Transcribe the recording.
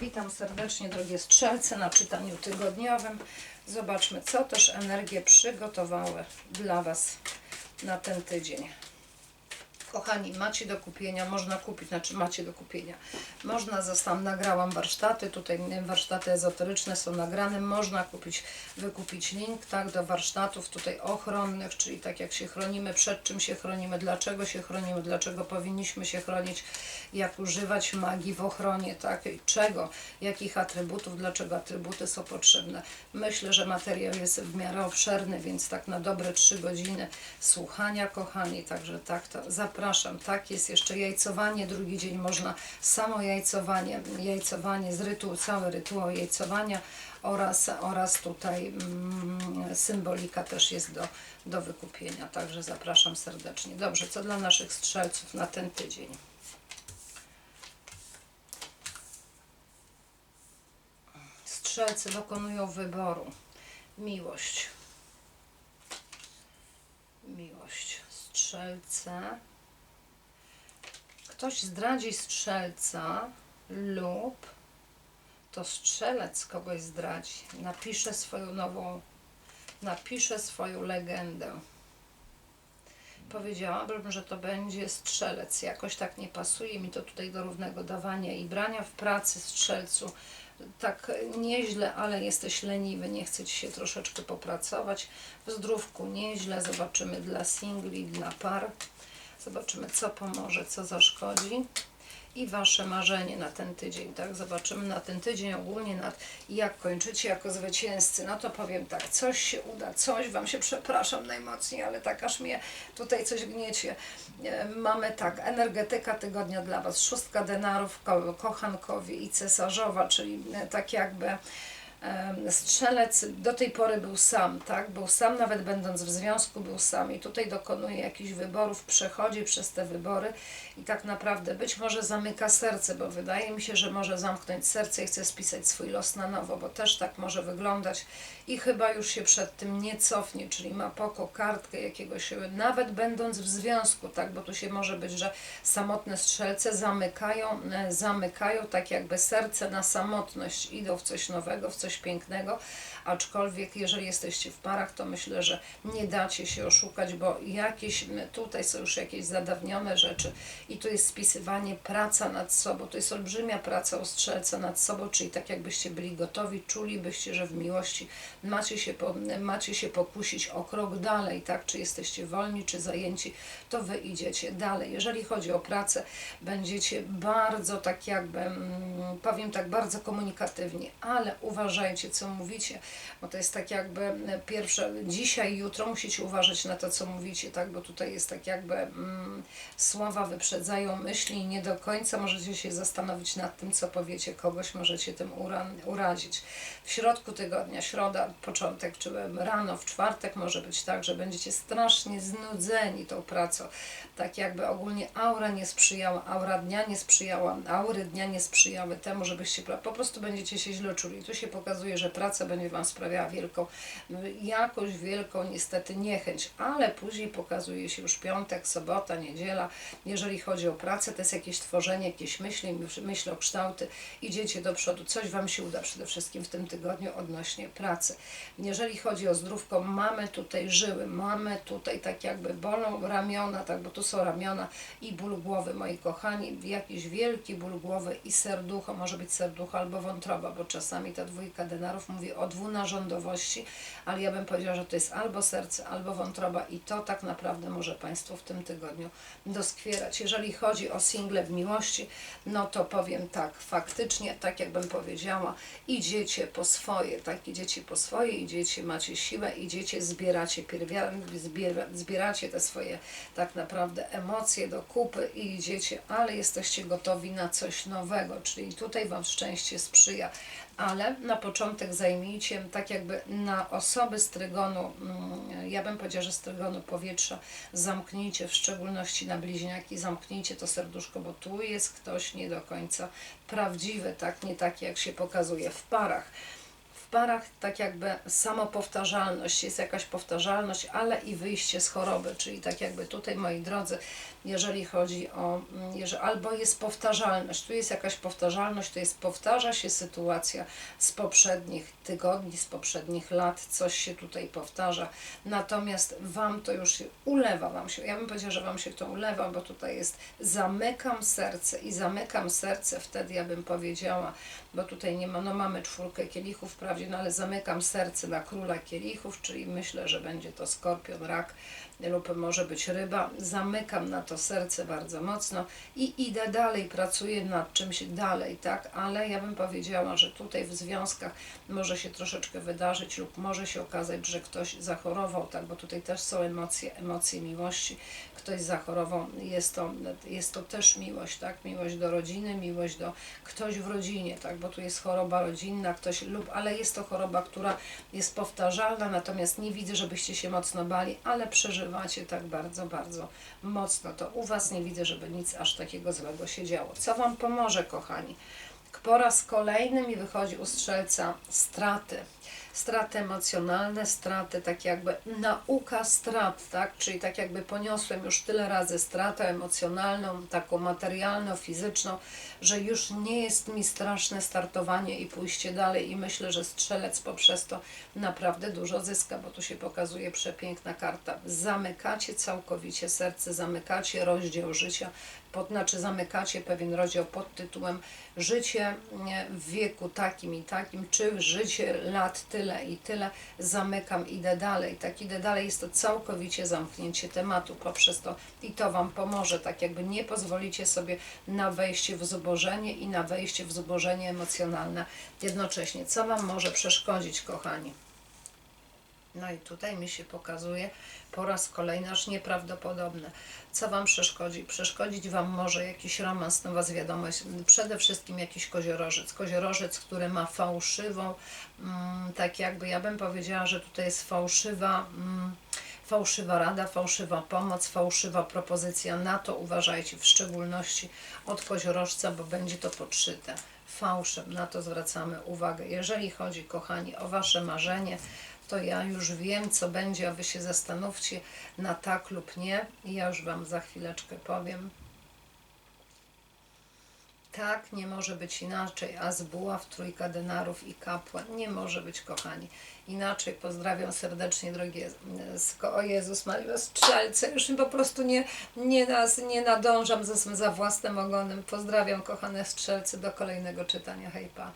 Witam serdecznie, drogie strzelce, na czytaniu tygodniowym. Zobaczmy, co też energie przygotowały dla Was na ten tydzień. Kochani, macie do kupienia, można kupić, znaczy macie do kupienia. Można, zostałam, nagrałam warsztaty, tutaj warsztaty ezoteryczne są nagrane, można kupić, wykupić link, tak, do warsztatów tutaj ochronnych, czyli tak jak się chronimy, przed czym się chronimy, dlaczego się chronimy, dlaczego powinniśmy się chronić, jak używać magii w ochronie, tak, czego, jakich atrybutów, dlaczego atrybuty są potrzebne. Myślę, że materiał jest w miarę obszerny, więc tak na dobre trzy godziny słuchania, kochani, także tak to zapraszam. Tak, jest jeszcze jajcowanie, drugi dzień można samo jajcowanie, jajcowanie z rytuału, cały rytuał jajcowania oraz, oraz tutaj mm, symbolika też jest do, do wykupienia, także zapraszam serdecznie. Dobrze, co dla naszych strzelców na ten tydzień? Strzelcy dokonują wyboru. Miłość. Miłość. Strzelce. Ktoś zdradzi strzelca lub to strzelec kogoś zdradzi. Napisze swoją nową, napisze swoją legendę. Powiedziałabym, że to będzie strzelec. Jakoś tak nie pasuje mi to tutaj do równego dawania i brania w pracy strzelcu. Tak nieźle, ale jesteś leniwy, nie chce Ci się troszeczkę popracować. W zdrówku nieźle, zobaczymy dla singli, dla par. Zobaczymy, co pomoże, co zaszkodzi. I Wasze marzenie na ten tydzień, tak? Zobaczymy na ten tydzień ogólnie, nad, jak kończycie jako zwycięzcy. No to powiem tak, coś się uda, coś Wam się, przepraszam najmocniej, ale tak aż mnie tutaj coś gniecie. E, Mamy tak, energetyka tygodnia dla Was, szóstka denarów, ko kochankowie i cesarzowa, czyli e, tak jakby strzelec do tej pory był sam, tak? Był sam, nawet będąc w związku, był sam i tutaj dokonuje jakichś wyborów, przechodzi przez te wybory i tak naprawdę być może zamyka serce, bo wydaje mi się, że może zamknąć serce i chce spisać swój los na nowo, bo też tak może wyglądać i chyba już się przed tym nie cofnie, czyli ma poko, kartkę jakiegoś, nawet będąc w związku, tak? Bo tu się może być, że samotne strzelce zamykają, e, zamykają tak jakby serce na samotność, idą w coś nowego, w coś pięknego, aczkolwiek jeżeli jesteście w parach, to myślę, że nie dacie się oszukać, bo jakieś, tutaj są już jakieś zadawnione rzeczy i tu jest spisywanie, praca nad sobą, to jest olbrzymia praca u strzelca nad sobą, czyli tak jakbyście byli gotowi, czulibyście, że w miłości macie się, po, macie się pokusić o krok dalej, tak, czy jesteście wolni, czy zajęci, to wy idziecie dalej. Jeżeli chodzi o pracę, będziecie bardzo tak jakby, mm, powiem tak, bardzo komunikatywni, ale uważajcie, co mówicie, bo to jest tak jakby e, pierwsze, dzisiaj, jutro musicie uważać na to, co mówicie, tak, bo tutaj jest tak jakby mm, słowa wyprzedzają myśli i nie do końca możecie się zastanowić nad tym, co powiecie, kogoś możecie tym ura, urazić. W środku tygodnia, środa, początek, czy rano, w czwartek może być tak, że będziecie strasznie znudzeni tą pracą, tak jakby ogólnie aura nie sprzyjała, aura dnia nie sprzyjała, aury dnia nie sprzyjały temu, żebyście po prostu będziecie się źle czuli. Tu się pokazuje, że praca będzie Wam sprawiała wielką, jakąś wielką niestety niechęć, ale później pokazuje się już piątek, sobota, niedziela. Jeżeli chodzi o pracę, to jest jakieś tworzenie, jakieś myśli, myśli o kształty, idziecie do przodu, coś Wam się uda przede wszystkim w tym tygodniu odnośnie pracy. Jeżeli chodzi o zdrówko, mamy tutaj żyły, mamy tutaj tak jakby bolą ramiona, tak, bo tu są ramiona i ból głowy, moi kochani, jakiś wielki ból głowy i serducho, może być serducho albo wątroba, bo czasami ta dwójka denarów mówi o dwunarządowości, ale ja bym powiedziała, że to jest albo serce, albo wątroba i to tak naprawdę może Państwu w tym tygodniu doskwierać. Jeżeli chodzi o single w miłości, no to powiem tak, faktycznie, tak jakbym powiedziała, idziecie po swoje, tak, idziecie po swoje, idziecie, macie siłę, idziecie, zbieracie zbiera, zbieracie te swoje tak naprawdę emocje do kupy i idziecie, ale jesteście gotowi na coś nowego, czyli tutaj Wam szczęście sprzyja ale na początek zajmijcie tak jakby na osoby z trygonu, mm, ja bym powiedziała, że z trygonu powietrza, zamknijcie w szczególności na bliźniaki, zamknijcie to serduszko, bo tu jest ktoś nie do końca prawdziwy, tak, nie taki jak się pokazuje w parach. W parach tak jakby samopowtarzalność, jest jakaś powtarzalność, ale i wyjście z choroby, czyli tak jakby tutaj, moi drodzy, jeżeli chodzi o, mm, jeżeli, albo jest powtarzalność, tu jest jakaś powtarzalność, to jest powtarza się sytuacja z poprzednich tygodni, z poprzednich lat, coś się tutaj powtarza, natomiast Wam to już ulewa, Wam się, ja bym powiedziała, że Wam się to ulewa, bo tutaj jest zamykam serce i zamykam serce, wtedy ja bym powiedziała, bo tutaj nie ma, no mamy czwórkę kielichów wprawdzie, no ale zamykam serce na króla kielichów, czyli myślę, że będzie to skorpion, rak lub może być ryba. Zamykam na to serce bardzo mocno i idę dalej, pracuję nad czymś dalej, tak? Ale ja bym powiedziała, że tutaj w związkach może się troszeczkę wydarzyć lub może się okazać, że ktoś zachorował, tak? Bo tutaj też są emocje, emocje miłości. Ktoś zachorował, jest to, jest to też miłość, tak? Miłość do rodziny, miłość do ktoś w rodzinie, tak? Bo tu jest choroba rodzinna, ktoś lub, ale jest to choroba, która jest powtarzalna, natomiast nie widzę, żebyście się mocno bali, ale przeżywacie tak bardzo, bardzo mocno. To u Was nie widzę, żeby nic aż takiego złego się działo. Co Wam pomoże, kochani? Po raz kolejny mi wychodzi u strzelca straty. Straty emocjonalne, straty tak jakby nauka strat, tak? Czyli tak jakby poniosłem już tyle razy stratę emocjonalną, taką materialną, fizyczną, że już nie jest mi straszne startowanie i pójście dalej i myślę, że strzelec poprzez to naprawdę dużo zyska, bo tu się pokazuje przepiękna karta. Zamykacie całkowicie serce, zamykacie rozdział życia, pod, znaczy zamykacie pewien rozdział pod tytułem życie w wieku takim i takim, czy życie lat tyle i tyle, zamykam, idę dalej, tak idę dalej, jest to całkowicie zamknięcie tematu poprzez to i to Wam pomoże, tak jakby nie pozwolicie sobie na wejście w zubożenie i na wejście w zubożenie emocjonalne jednocześnie. Co Wam może przeszkodzić, kochani? No i tutaj mi się pokazuje po raz kolejny aż nieprawdopodobne. Co Wam przeszkodzi? Przeszkodzić Wam może jakiś romans, nowa wiadomość, przede wszystkim jakiś koziorożec. Koziorożec, który ma fałszywą, mm, tak jakby ja bym powiedziała, że tutaj jest fałszywa. Mm, fałszywa rada, fałszywa pomoc, fałszywa propozycja. Na to uważajcie, w szczególności od koziorożca, bo będzie to podszyte fałszem. Na to zwracamy uwagę. Jeżeli chodzi, kochani, o Wasze marzenie, to ja już wiem, co będzie, a Wy się zastanówcie na tak lub nie. I ja już Wam za chwileczkę powiem. Tak, nie może być inaczej, a z buław, trójka denarów i kapłan. Nie może być, kochani. Inaczej pozdrawiam serdecznie, drogie sko- o Jezus Maria, strzelce. Już po prostu nie, nie, nas, nie nadążam za, za własnym ogonem. Pozdrawiam, kochane strzelce, do kolejnego czytania. Hej, pa.